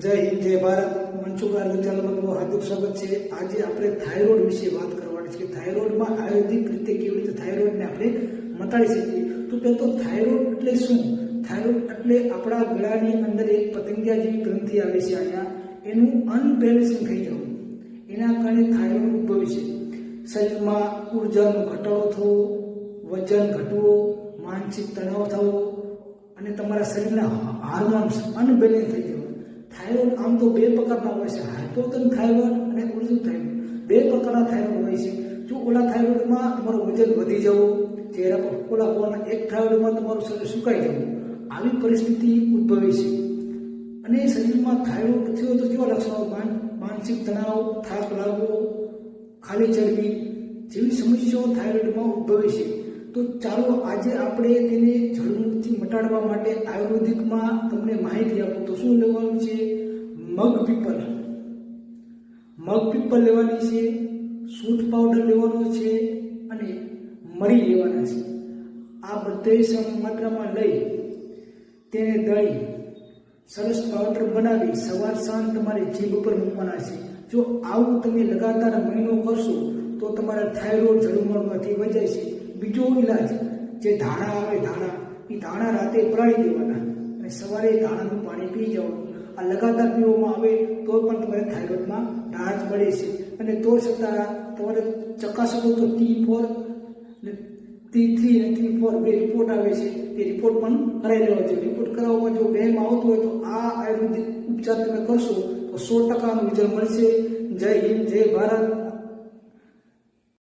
જય હિન્દ, જય ભારત. મનસુખ આરોગ્ય ચેનલમાં હાર્દિક સ્વાગત છે. આજે આપણે થાઇરોઇડ વિશે વાત કરવાની છે થાઇરોઇડમાં આયુર્વેદિક રીતે કેવી રીતે થાઇરોઇડને આપણે મટાડી શકીએ? તો પહેલાં તો થાઇરોઇડ એટલે શું? થાઇરોઇડ એટલે આપણા ગળાની અંદર એક પતંગિયા જેવી ગ્રંથિ આવે છે અહીંયા. એનું અનબેલેન્સિંગ થઈ જવું. એના કારણે થાઇરોઇડ ઉદ્ભવે છે. શરીરમાં ઉર્જાનો ઘટાડો થવો, વજન ઘટવો, માનસિક તણાવ થવો અને તમારા શરીરના હાર્મોન્સ અનબેલેન્સ થઈ જવા. થાઇરોઇડ આમ તો બે પ્રકારના હોય છે. હાઇપોતન થાઇરોઇડ અને ઉર્જુ થાઇરોઇડ બે પ્રકારના થાઇરોઇડ હોય છે. જો ઓલા થાઇરોઇડમાં તમારું વજન વધી જવું, ચહેરા પર ઓલા હોવાના એક થાઇરોઇડમાં તમારું શરીર સુકાઈ જવું, આવી પરિસ્થિતિ ઉદ્ભવે છે. અને શરીરમાં થાઇરોઇડ થયો તો કેવા લક્ષણો? માન- માનસિક તણાવ, થાક લાગવો, ખાલી ચરબી જેવી સમસ્યાઓ થાઇરોઇડમાં ઉદ્ભવે છે. તો ચાલો આજે આપણે તેને જળમૂળથી મટાડવા માટે આયુર્વેદિકમાં તમને માહિતી આપું તો શું લેવાનું છે? મગ પીપલ. મગ પીપલ લેવાની છે સૂંઠ પાવડર લેવાનો છે અને મરી લેવાના છે. આ બધે સમ માત્રામાં લઈ તેને દળી સરસ પાવડર બનાવી સવાર સાંજ તમારે જીભ ઉપર મૂકવાના છે. જો આવું તમે લગાતાર મહિનો કરશો તો તમારા થાઇરોઇડ જળમળમાંથી વજાય છે. બીજો ઇલાજ જે ધાણા આવે, ધાણા. એ ધાણા રાતે પલાળી દેવાના. અને સવારે ધાણાનું પાણી પી જવાનું. આ લગાતાર પીવામાં આવે તો પણ તમારે થાઇરોઇડમાં રાહત મળે છે. અને તો છતાં તમારે ચકાસવો તો ટી ફોર ટી થ્રી અને ટી ફોર બે રિપોર્ટ આવે છે. એ રિપોર્ટ પણ કરાવી લેવા છે રિપોર્ટ કરાવવામાં જો બેમાં આવતું હોય તો આ આયુર્વેદિક ઉપચાર તમે કરશો તો સો ટકાનું રિઝલ્ટ મળશે. જય હિન્દ, જય ભારત.